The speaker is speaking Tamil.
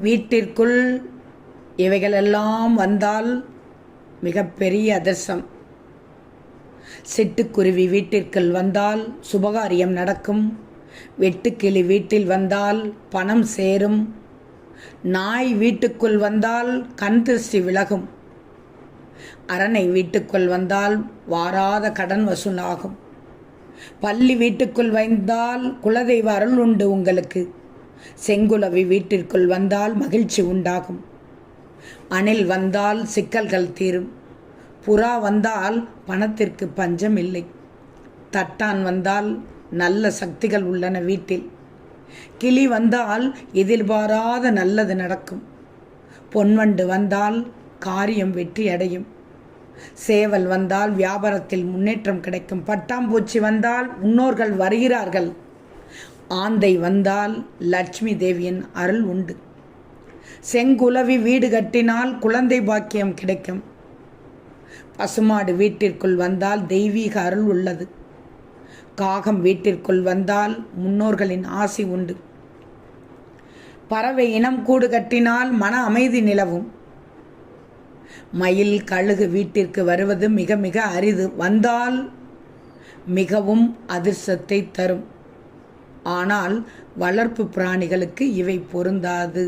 வீட்டிற்குள் இவைகளெல்லாம் வந்தால் மிகப்பெரிய அதிர்ஷ்டம் சிட்டுக்குருவி வீட்டிற்குள் வந்தால் சுபகாரியம் நடக்கும். வெட்டுக்கிளி வீட்டில் வந்தால் பணம் சேரும். நாய் வீட்டுக்குள் வந்தால் கண் திருஷ்டி விலகும். அரணை வீட்டுக்குள் வந்தால் வாராத கடன் வசூலாகும். பள்ளி வீட்டுக்குள் வந்தால் குலதெய்வ அருள் உண்டு உங்களுக்கு. செங்குலவி வீட்டிற்குள் வந்தால் மகிழ்ச்சி உண்டாகும். அணில் வந்தால் சிக்கல்கள் தீரும். புறா வந்தால் பணத்திற்கு பஞ்சம் இல்லை. தட்டான் வந்தால் நல்ல சக்திகள் உள்ளன வீட்டில். கிளி வந்தால் எதிர்பாராத நல்லது நடக்கும். பொன்வண்டு வந்தால் காரியம் வெற்றி அடையும். சேவல் வந்தால் வியாபாரத்தில் முன்னேற்றம் கிடைக்கும். பட்டாம்பூச்சி வந்தால் முன்னோர்கள் வருகிறார்கள். ஆந்தை வந்தால் லட்சுமி தேவியின் அருள் உண்டு. செங்குலவி வீடு கட்டினால் குழந்தை பாக்கியம் கிடைக்கும். பசுமாடு வீட்டிற்குள் வந்தால் தெய்வீக அருள் உள்ளது. காகம் வீட்டிற்குள் வந்தால் முன்னோர்களின் ஆசி உண்டு. பறவை இனம் கூடு கட்டினால் மன அமைதி நிலவும். மயில் கழுகு வீட்டிற்கு வருவது மிக மிக அரிது. வந்தால் மிகவும் அதிர்ஷ்டத்தை தரும். ஆனால் வளர்ப்பு பிராணிகளுக்கு இவை பொருந்தாது.